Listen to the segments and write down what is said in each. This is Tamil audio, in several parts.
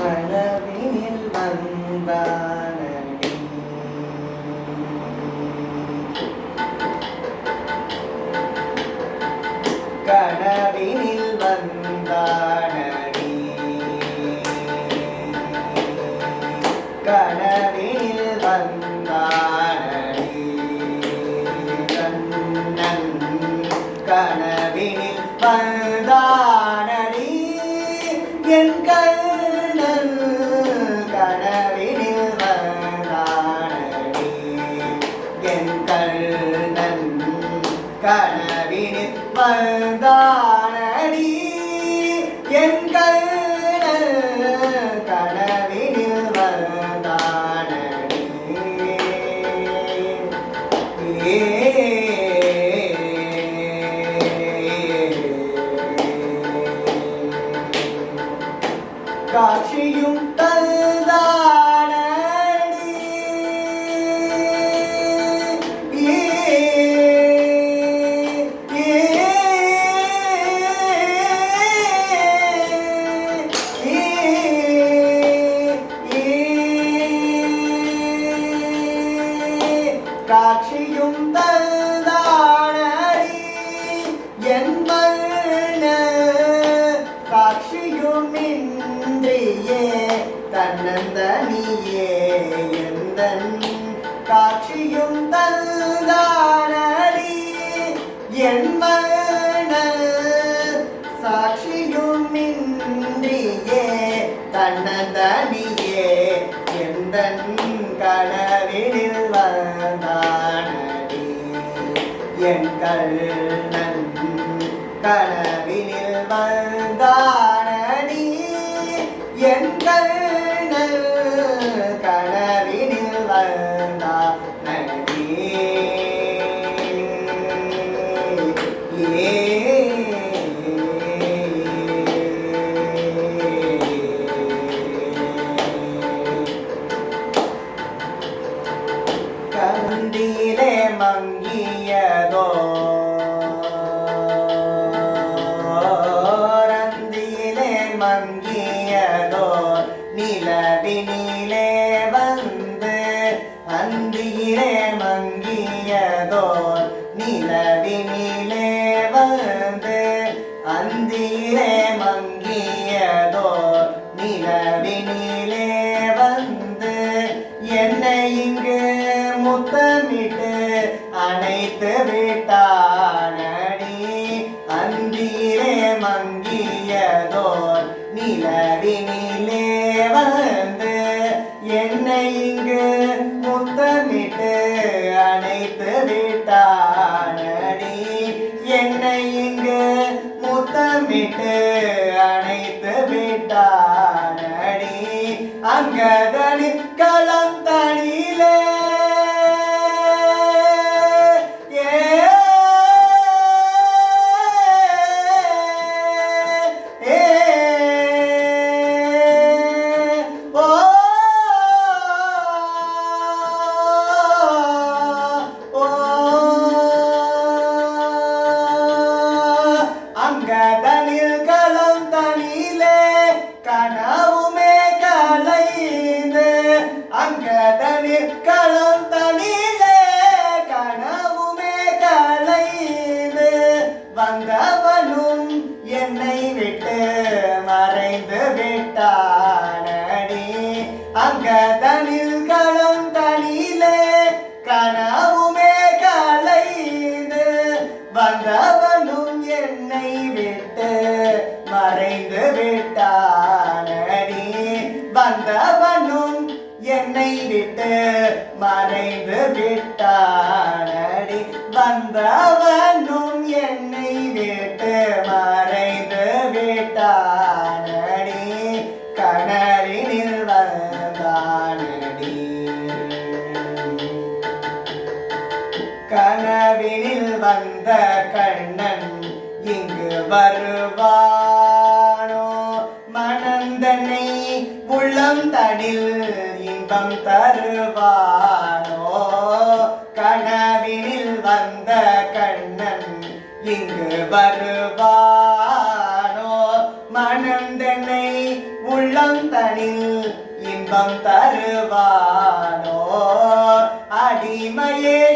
கனவினில் வந்தானடி. கனவினில் வந்தானடி. கனவினில் வந்தானடி. கண்ணன் கனவினில் வந்தானடி கனவினில் வந்தானடி என் கண்ணன் கனவினில் வந்தானடி காட்சியும் தந்தானடி காட்சியும் தந்தாடி என் காட்சியும் இன்றியே தன்னந்தனியே எந்தன் காட்சியும் தந்தாடி என் சாட்சியும் இன்றியே தன்னந்தனியே எந்தன் கனவினில் கண்ணன் கனவினில் வந்தார் கந்திலே மங்கியதோ? ரந்தியிலே மங்கியதோ? நிலவினிலே வந்து அந்தியிலே மங்கியதோர் நிலவினிலே. கனவுமே கலைந்து அங்கதனி களம் தனியிலே கனவுமே கலைந்து வந்தவனும் என்னை விட்டு மறைந்து விட்டானடி. அங்கதனில் களம் தனியிலே கனவுமே கலைந்து வந்தவன் விட்டு மறைந்து விட்டானடி. வந்தவனும் என்னை விட்டு மறைந்து விட்டானடி. கனவினில் வந்தானடி. கனவினில் வந்த கண்ணன் இங்கு வருவானோ? மணந்தனை உள்ளம் தடில் இன்பம் தருவானோ? கனவினில் வந்த கண்ணன் இங்கு வருவானோ? மனந்தென்னை உள்ளம் தனில் இன்பம் தருவானோ? அடிமையே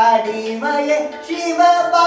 அடிமயே சிவபா